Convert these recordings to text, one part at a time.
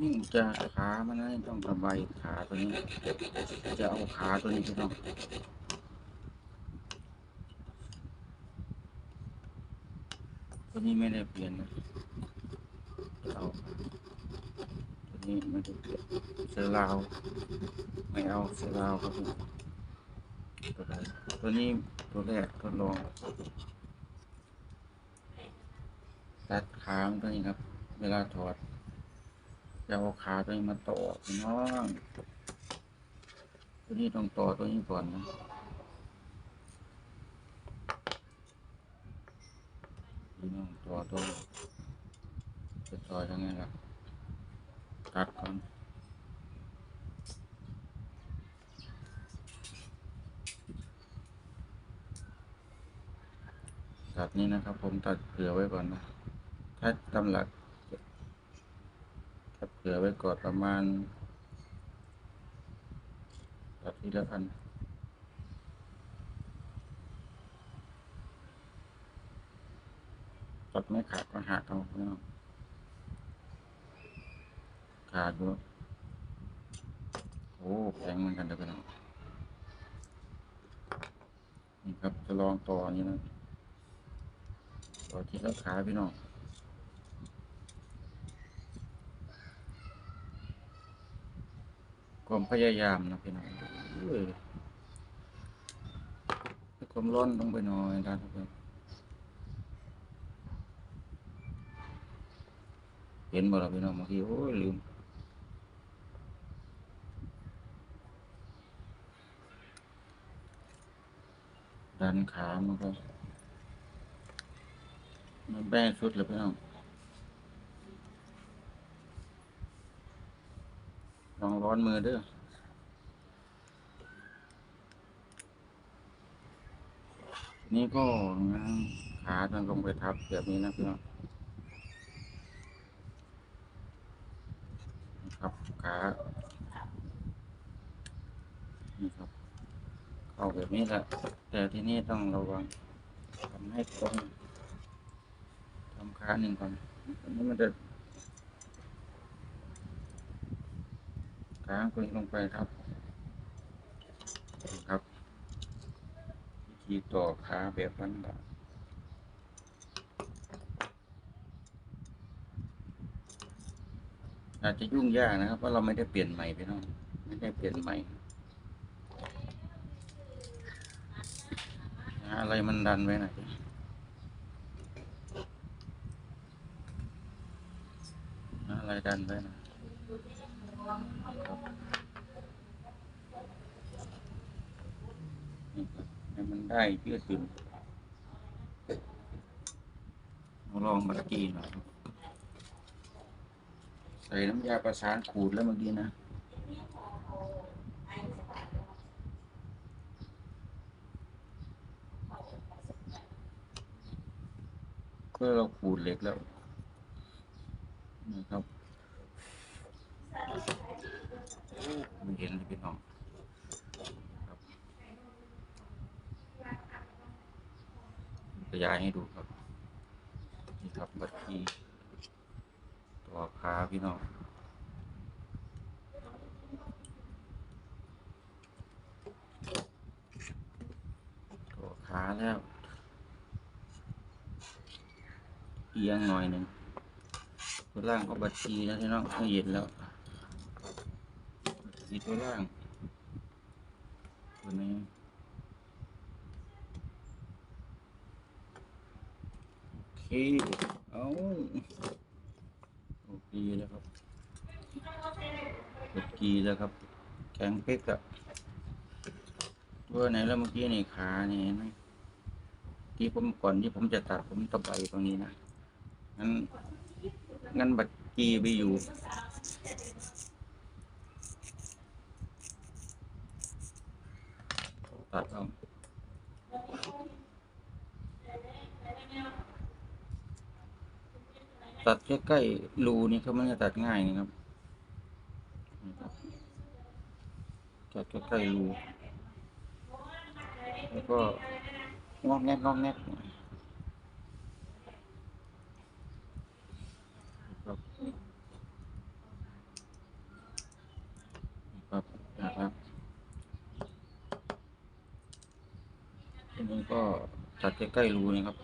นิ่จะขามันนะต้องระบายขาตัวนี้ จะเอาขาตัวนี้พี่น้องตัวนี้ไม่ได้เปลี่ยนนะเอาตัวนี้ไม่ได้เปลี่ยนเสือลาวไม่เอาเสือลาวครับตัวใดตัวนี้ตัวแรกทดลองตัดขามตัวนี้ครับ เวลาถอด จะเอาขาตัวนี้มาต่อพี่น้องตัวนี้ต้องต่อตัวนี้ก่อนนะพี่น้องต่อตัวจะต่อยังไงล่ะตัดก่อนตัดนี้นะครับ ผมตัดเผื่อไว้ก่อนนะ ถ้าตำหลัก ตัดเผื่อไว้ก่อนประมาณตัดทีละอันตัดไม่ขาดก็หักเอาเนาะขาดด้วยโอ้แข็งเหมือนกันเดี๋ยวกันนี่ครับจะลองต่อนี้นะต่อที่ละขาพี่น้อง ความพยายามนะพี่น้องเอ้ยความร้อนต้องไปหน่อยนทุกคนเห็นบ่ล่ะพี่น้องบางทีโอ้ยลืมดันขามันก็มันแบ้สุดเลยพี่น้อง องร้อนมือเด้อนี่ก็งางขาจนลงไปทับแบบนี้นะพี่น้องนครับขานี่ครับ เข้าแบบนี้แหละแต่ที่นี่ต้องระวังทำให้ตรงทำขาหนึ่งก่อนอันนี้มันจะ ขาคุณลงไปครับครับวิธีต่อขาแบบนั้นแหละอาจจะยุ่งยากนะครับ เพราะเราไม่ได้เปลี่ยนใหม่ไปน้องไม่ได้เปลี่ยนใหม่อะไรมันดันไว้หน่อยอะไรดันไว้หน่อย ให้มันได้ยืดหยุ่นเอาลองบักกี้หน่อยใส่น้ำยาประสานขูดแล้วเมื่อกี้นะก็เราขูดเหล็กแล้วนะครับไมันเห็นเลยพี่น้องครับขยายให้ดูครับนี่ครับบัตรคีตัวขาพี่น้องตัวขาแล้วเอียงหน่อยหนึ่งตัวล่างก็บัตรคีนะพี่น้องเห็นแล้ว บัตรคีตัวล่าง ตัวนี้โอเคเอาโอเคแล้วครับบัตรคีแล้วครับ แข็งเป๊กอะตัวไหนแล้วเมื่อกี้นี่ขานี่เห็นไหมที่ผมก่อนที่ผมจะตัดผมตะไบตรงนี้นะงั้นงั้นบัตรกีไปอยู่ ตัดเอาตัดใกล้ๆรูนี่เขาไม่ได้ตัดง่ายนะครับนี่ครับตัดใกล้ๆรู แล้วก็งอกแงกงอกแงกหน่อยครับ ตัดใกล้ๆรูนี่ครับ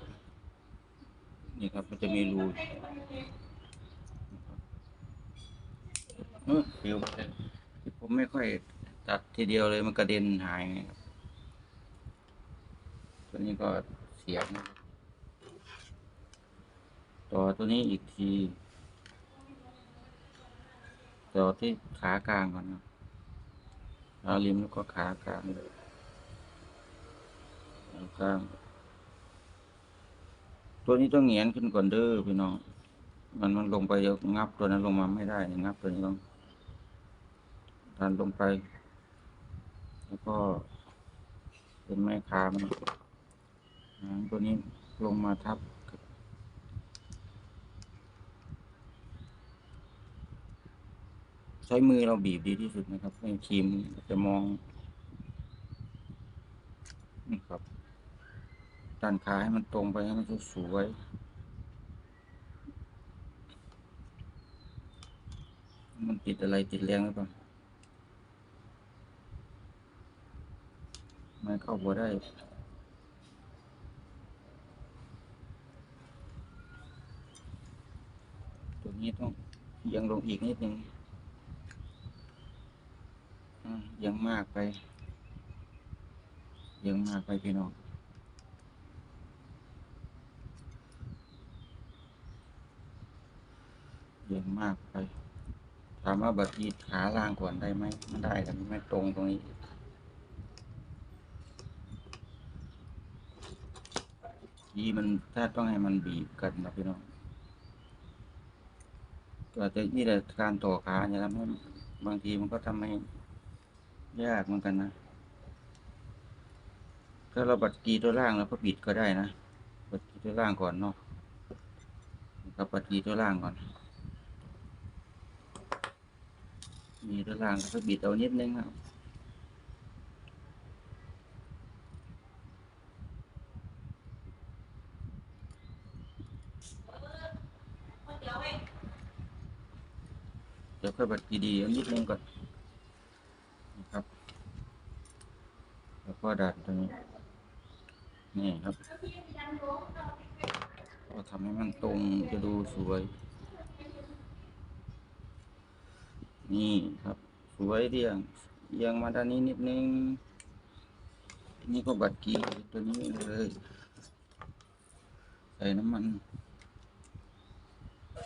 นี่ครับมันจะมีรูเออเดี๋ยวผมไม่ค่อยตัดทีเดียวเลยมันกระเด็นหายไงครับตัวนี้ก็เสียบนะครับต่อตัวนี้อีกทีต่อที่ขากลางก่อนนะขาริมแล้วก็ขากลางขาก ลาง ตัวนี้ต้องเงียนขึ้นก่อนเด้อพี่น้อง มันมันลงไปยวงับตัวนั้นลงมาไม่ได้งับตัวนี้ต้องดันลงไป แล้วก็เป็นไม้คามนหางตัวนี้ลงมาทับใช้มือเราบีบดีที่สุดนะครับไม่ครีมจะมองนี่ครับ ด้านขาให้มันตรงไปให้มันสวยมันติดอะไรติดแรงหรือเปล่าไม่เข้าหัวได้ตัวนี้ต้องยังลงอีกนิดนึงอ่ายังมากไป ยังมากไปพี่น้อง ยังมากไป ถามว่าบัดยีดขาล่างก่อนได้ไหมไมันได้แต่มันไม่ตรงตรงนี้ยีมันถ้าต้องให้มันบีบกันนะพี่น้องก็จะนี่แหละการต่อขาจะทำให้บางทีมันก็ทำให้ยากเหมือนกันนะ ถ้าเราบัดกีตัวล่างเราก็บิดก็ได้นะ บัดกีตัวล่างก่อนเนาะนะครับบัดกีตัวล่างก่อน มีตัวล่างแล้วก็บิดเอานิดนึงครับเดี๋ยวค่อยบัดกีดีเอานิดนึงก่อนนะครับ แล้วก็ดัดตรงนี้นี่ครับก็ทำให้มันตรงจะดูสวย นี่ครับ สวยเรียงเอียงมาด้านนี้นิดนึง นี่ก็บัดกีตัวนี้เลย ใส่น้ำมัน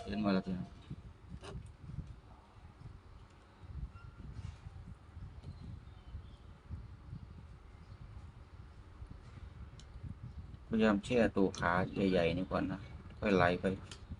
เห็นมาแล้วทีนะพยายามแช่ตัวขาใหญ่ๆนี่ก่อนนะ ค่อยไหลไป